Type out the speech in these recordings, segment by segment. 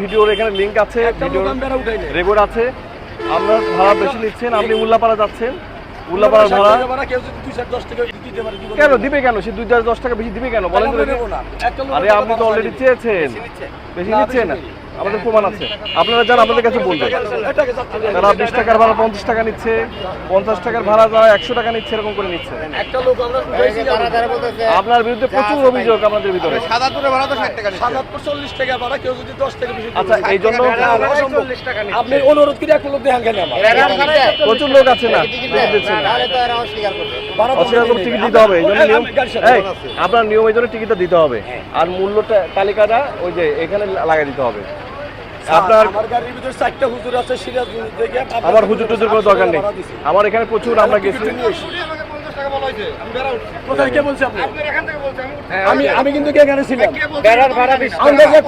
ভিডিওর এখানে লিঙ্ক আছে ভিডিওর। রেকর্ড আছে আপনার ভাড়া বেশি নিচ্ছেন আপনি উল্লাপাড়া যাচ্ছেন উল্লাপাড়ার ভাড়া না। কেন দিবে কেন সে দুই হাজার দশ টাকা বেশি দিবে কেন বলেন না। আরে আপনি তো অলরেডি চেয়েছেন বেশি নিচ্ছেন নেই। আমাদের প্রমাণ আছে। আপনারা যারা আমাদের কাছে বলবেন। তারা বিশ টাকার ভাড়া পঞ্চাশ টাকা নিচ্ছে পঞ্চাশ টাকার ভাড়া যারা একশো টাকা নিচ্ছে এরকম করে নিচ্ছে। আপনার বিরুদ্ধে প্রচুর অভিযোগ আমাদের ভিতরে। আচ্ছা এই জন্য আপনি অনুরোধ করে একটা লোক দেখান প্রচুর লোক আছে না? অস্বীকার করে টিকিট দিতে হবে। এই জন্য নিয়ম। আপনার নিয়ম এই জন্য টিকিটটা দিতে হবে। আর মূল্যটা তালিকাটা ওই যে এখানে লাগাই দিতে হবে। আপনার আমার গাড়ির ভিতরে চারটা হুজুর আছে সিরাজগঞ্জ থেকে আমার হুজুর টুজুর কোনো দরকার নেই। আমার এখানে প্রচুর আমরা গেছি। আমি আমি কিন্তু এখানে ছিলাম।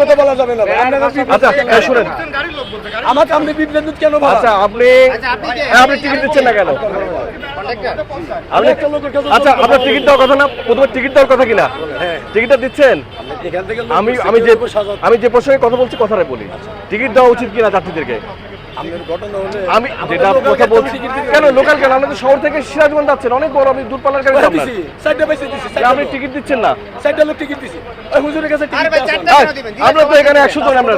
কথা বলা যাবে না? বিভ্রান্ত আচ্ছা শুনেন। বলছেন, গাড়ির লোক বলছে, গাড়ির আমাকে আপনি বিভ্রান্ত কেন? আচ্ছা আপনি হ্যাঁ, আপনি টিকিট দিচ্ছেন না কেন? আচ্ছা আপনার টিকিট দেওয়ার কথা না? প্রথমে টিকিট দেওয়ার কথা কিনা? হ্যাঁ। টিকিটটা দিচ্ছেন? আমি আমি যে আমি যে প্রসঙ্গে কথা বলছি কথাটা বলি। টিকিট দেওয়া উচিত কিনা যাত্রীদেরকে? আমি যেটা কথা বলছি কেন লোকাল কেন তো শহর থেকে সিরাজগঞ্জ যাচ্ছেন। অনেক বড় আপনি দূরপাল্লার গাড়ি আপনি টিকিট দিচ্ছেন না। চারটা লোক টিকিট দিছি। ওই হুজুরের কাছে টিকিট ভাই, আছে। চারটা না। এই, কেন দিবেন? আমরা তো এখানে একশো জন আমরা?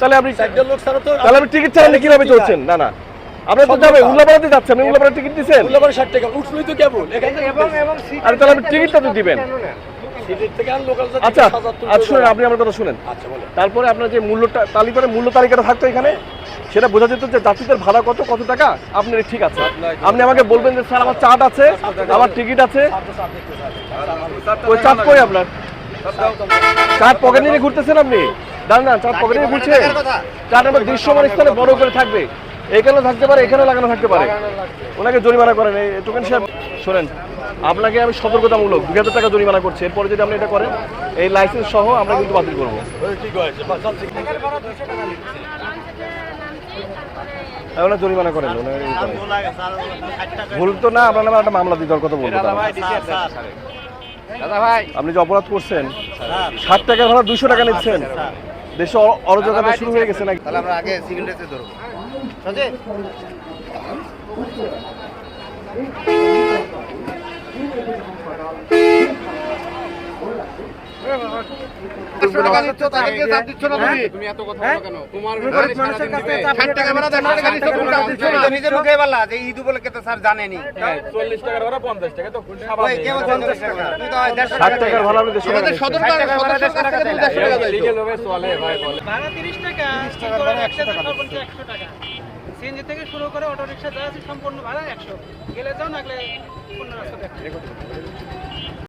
তাহলে আপনি লোক ছাড়া তো তাহলে আপনি টিকিট ছাড়া কীভাবে চলছেন? না না। আপনার তো যাবে উল্লাপাড়াতে যাচ্ছে আপনি উল্লাপাড়া টিকিট দিচ্ছেন? উল্লাপাড়া ষাট টাকা। উঠলোই তো কেবল। এখান তাহলে আপনি টিকিটটা তো দিবেন। আচ্ছা আচ্ছা শুনেন আপনি আমার কথা শুনেন। আচ্ছা তারপরে আপনার যে মূল্যটা তালিকার মূল্য তালিকাটা থাকতো এখানে? সেটা বোঝা যেত যে যাত্রীদের ভাড়া কত কত টাকা? আপনার ঠিক আছে। আপনি আমাকে বলবেন যে স্যার আমার চার্ট আছে আমার টিকিট আছে। ওই চার্ট কই আপনার? চার্ট পকেট নিয়ে ঘুরতেছেন আপনি? দাঁড়ান না চার্ট পকেট নিয়ে ঘুরছেন। চার্ট আমার দৃশ্যমান স্থানে বড় করে থাকবে। এখানেও থাকতে পারে এখানেও লাগানো থাকতে পারে। ওনাকে জরিমানা করেন। এই টোকেন সাহেব শোনেন। আপনাকে আমি সতর্কতামূলক দুই হাজার টাকা জরিমানা করছি। এরপরে যদি আপনি এটা করেন এই লাইসেন্স সহ আমরা কিন্তু বাতিল করব। ওনার জরিমানা করেন ভুল তো না আপনার নামে একটা মামলা দিতে কথা বলব। দাদা ভাই আপনি যে অপরাধ করছেন ষাট টাকা ভাড়া দুশো টাকা নিচ্ছেন। দেশে অরাজকতা শুরু হয়ে গেছে নাকি? তাহলে আমরা আগে ড্রেসে ধরবো। জানেনি চল্লিশ টাকার ভাড়া পঞ্চাশ টাকা তো টাকা ষাট টাকার ভাড়া আপনি টাকা আমাদের নিচ্ছেন। সদর সদস্যের কাছ থেকে তুমি দেড়শো টাকা দিচ্ছ ভাড়া তিরিশ টাকা একসাথে সর্বোচ্চ একশো টাকা সিএনজি থেকে শুরু করে অটো রিক্সা যা আছে সম্পূর্ণ ভাড়া একশো। গেলে যাও না গেলে অন্য রাস্তা দেখো।